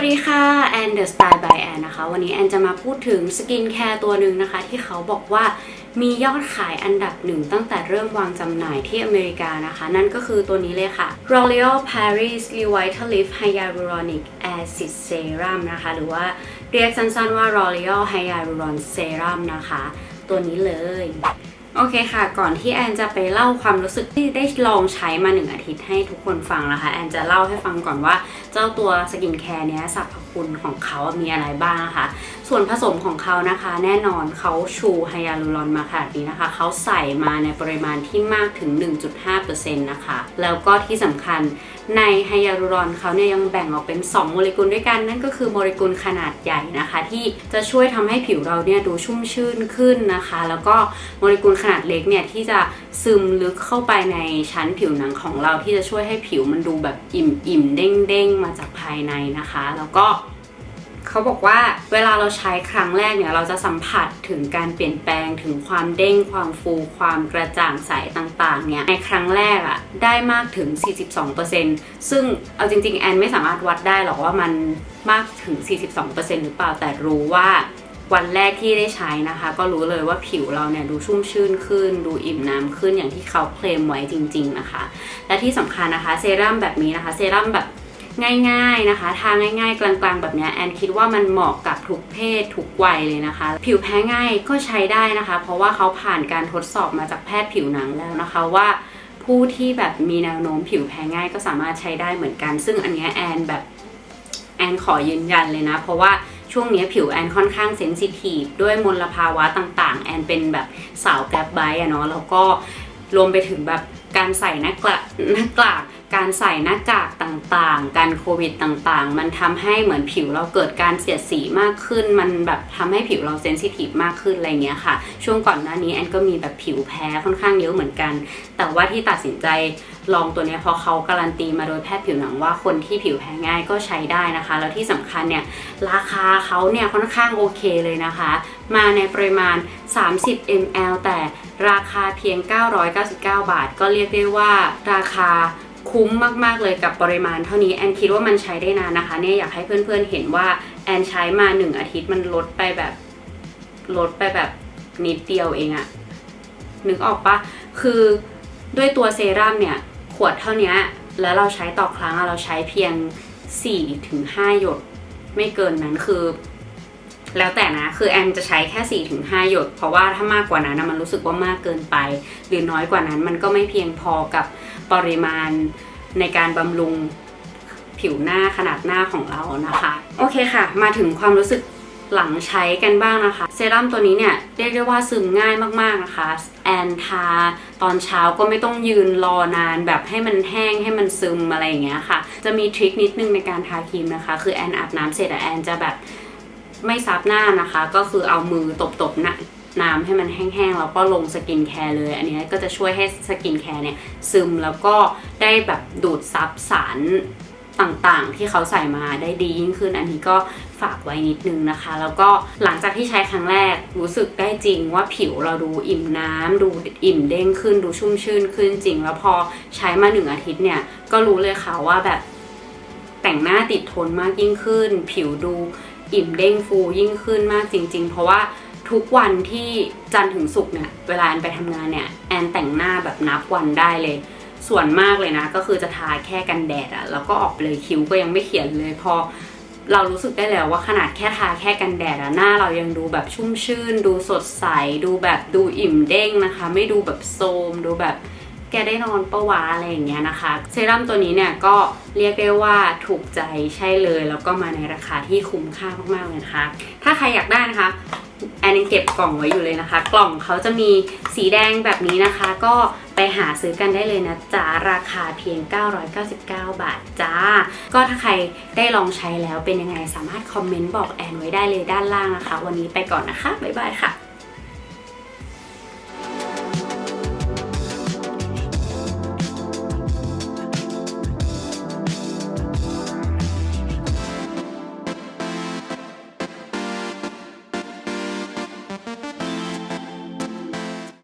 วัสดีค่ะแอนเดอะสไตล์บายแอนนะคะ วันนี้แอนจะมาพูดถึงสกินแคร์ตัวหนึ่งนะคะ ที่เขาบอกว่ามียอดขายอันดับหนึ่งตั้งแต่เริ่มวางจำหน่ายที่อเมริกานะคะ นั่นก็คือตัวนี้เลยค่ะ L'Oreal Paris Revitalift Hyaluronic Acid Serum นะคะ หรือว่าเรียกสั้นๆว่า L'Oreal Hyaluron Serum นะคะ ตัวนี้เลย โอเคค่ะ ก่อนที่แอนจะไปเล่าความรู้สึกที่ได้ลองใช้มาหนึ่งอาทิตย์ให้ทุกคนฟังนะคะ แอนจะเล่าให้ฟังก่อนว่าเจ้าตัวสกินแคร์เนี้ยสรรพคุณของเขามีอะไรบ้างนะคะ ส่วนผสมของเขานะคะ แน่นอนเขาชูไฮยาลูรอนมาขนาดนี้นะคะ เขาใส่มาในปริมาณที่มากถึง 1.5%นะคะ แล้วก็ที่สำคัญ ในไฮยาลูรอนเขาเนี่ยยังแบ่งออกเป็น 2 โมเลกุลด้วยกัน นั่นก็คือโมเลกุลขนาดใหญ่นะคะ ที่จะช่วยทำให้ผิวเราเนี่ยดูชุ่มชื่นขึ้นนะคะ แล้วก็โมเลกุลขนาดเล็กเนี่ยที่จะซึมลึกเข้าไปในชั้นผิวหนังของเราที่จะช่วยให้ผิวมันดูแบบอิ่มอิ่มเด้งเด้งมาจากภายในนะคะ แล้วก็ เขาบอกว่าเวลาเราใช้ครั้งแรกเนี่ยเราจะสัมผัสถึงการเปลี่ยนแปลงถึงความเด้งความฟู ความกระจ่างใสต่างๆเนี่ยในครั้งแรกอะ่ะได้มากถึง 42%ซึ่งเอาจริง ๆ แอนไม่สามารถวัดได้หรอกว่ามันมากถึง 42%หรือเปล่าแต่รู้ว่าวันแรกที่ได้ใช้นะคะ ก็รู้เลยว่าผิวเราเนี่ยดูชุ่มชื่นขึ้น ดูอิ่มน้ำขึ้นอย่างที่เขาเคลมไว้จริง ๆนะคะ และที่สำคัญนะคะเซรั่มแบบนี้นะคะเซรั่มแบบ ง่ายๆนะคะทาง่ายๆ กลางๆ แบบนี้แอนคิดว่ามันเหมาะกับทุกเพศทุกวัยเลยนะคะ ผิวแพ้ง่ายก็ใช้ได้นะคะ เพราะว่าเขาผ่านการทดสอบมาจากแพทย์ผิวหนังแล้วนะคะว่าผู้ที่แบบมีแนวโน้มผิวแพ้ง่ายก็สามารถใช้ได้เหมือนกัน ซึ่งอันเนี้ยแอนแบบแอนขอยืนยันเลยนะ เพราะว่าช่วงเนี้ยผิวแอนค่อนข้างเซนซิทีฟด้วยมลภาวะต่างๆ แอนเป็นแบบสาวแกร็บไบต์อะเนาะแล้วก็รวมไปถึงแบบ การใส่หน้ากากหน้ากากการใส่หน้ากากต่างๆ การโควิดต่างๆ มันทำให้เหมือนผิวเราเกิดการเสียดสีมากขึ้น มันแบบทำให้ผิวเราเซนซิทีฟมากขึ้นอะไรเงี้ยค่ะ ช่วงก่อนหน้านี้แอนก็มีแบบผิวแพ้ค่อนข้างเยอะเหมือนกัน แต่ว่าที่ตัดสินใจ ลองตัวนี้เพราะเขาการันตีมาโดยแพทย์ผิวหนังว่าคนที่ผิวแพ้ง่ายก็ใช้ได้นะคะ แล้วที่สำคัญเนี่ยราคาเขาเนี่ยค่อนข้างโอเคเลยนะคะ มาในปริมาณ 30 ml แต่ราคาเพียง 999 บาท ก็เรียกได้ว่าราคาคุ้มมาก ๆ เลยกับปริมาณเท่านี้แอนคิดว่ามันใช้ได้นานนะคะเนี่ยอยากให้เพื่อนๆเห็นว่าแอนใช้มาหนึ่งอาทิตย์มันลดไปแบบลดไปแบบนิดเดียวเองอะนึกออกปะคือด้วยตัวเซรั่มเนี่ย ขวดเท่านี้แล้วเราใช้ต่อครั้งเราใช้เพียง 4-5 หยด ไม่เกินนั้นคือ แล้วแต่นะคือแอนจะใช้แค่4ี่ถึงห้าหยด เพราะว่าถ้ามากกว่านั้นมันรู้สึกว่ามากเกินไป หรือน้อยกว่านั้นมันก็ไม่เพียงพอกับปริมาณในการบำรุงผิวหน้าขนาดหน้าของเรานะคะ โอเคค่ะ มาถึงความรู้สึก หลังใช้กันบ้างนะคะ เซรั่มตัวนี้เนี่ยเรียกได้ว่าซึมง่ายมากๆนะคะ แอนทาตอนเช้าก็ไม่ต้องยืนรอนานแบบให้มันแห้งให้มันซึมอะไรอย่างเงี้ยค่ะ จะมีทริคนิดนึงในการทาครีมนะคะ คือแอนอาบน้ำเสร็จแอนจะแบบไม่ซับหน้านะคะ ก็คือเอามือตบๆหน้าน้ำให้มันแห้งๆแล้วก็ลงสกินแคร์เลย อันนี้ก็จะช่วยให้สกินแคร์เนี่ยซึมแล้วก็ได้แบบดูดซับสาร ต่างๆ ที่เขาใส่มาได้ดียิ่งขึ้น อันนี้ก็ฝากไว้นิดนึงนะคะ แล้วก็หลังจากที่ใช้ครั้งแรกรู้สึกได้จริงว่าผิวเราดูอิ่มน้ำดูอิ่มเด้งขึ้น ดูชุ่มชื่นขึ้นจริง แล้วพอใช้มาหนึ่งอาทิตย์เนี่ยก็รู้เลยค่ะว่าแบบแต่งหน้าติดทนมากยิ่งขึ้น ผิวดูอิ่มเด้งฟูยิ่งขึ้นมากจริง ๆ เพราะว่าทุกวันที่จันทร์ถึงศุกร์เนี่ยเวลาแอนไปทำงานเนี่ยแอนแต่งหน้าแบบนับวันได้เลย ส่วนมากเลยนะ ก็คือจะทาแค่กันแดดอะแล้วก็ออกไปเลยคิ้วก็ยังไม่เขียนเลยพอเรารู้สึกได้แล้วว่าขนาดแค่ทาแค่กันแดดอะหน้าเรายังดูแบบชุ่มชื่น ดูสดใส ดูแบบดูอิ่มเด้งนะคะ ไม่ดูแบบโทมดูแบบแกได้นอนประวะอะไรอย่างเงี้ยนะคะ เซรั่มตัวนี้เนี่ยก็เรียกได้ว่าถูกใจใช่เลย แล้วก็มาในราคาที่คุ้มค่ามากๆเลยนะคะ ถ้าใครอยากได้นะคะ นยังเก็บกล่องไว้อยู่เลยนะคะ กล่องเขาจะมีสีแดงแบบนี้นะคะ ก็ไปหาซื้อกันได้เลยนะจ๊ะราคาเพียง 999 บาทจ้า ก็ถ้าใครได้ลองใช้แล้วเป็นยังไงสามารถคอมเมนต์บอกแอนไว้ได้เลยด้านล่างนะคะ วันนี้ไปก่อนนะคะ บ๊ายบายค่ะ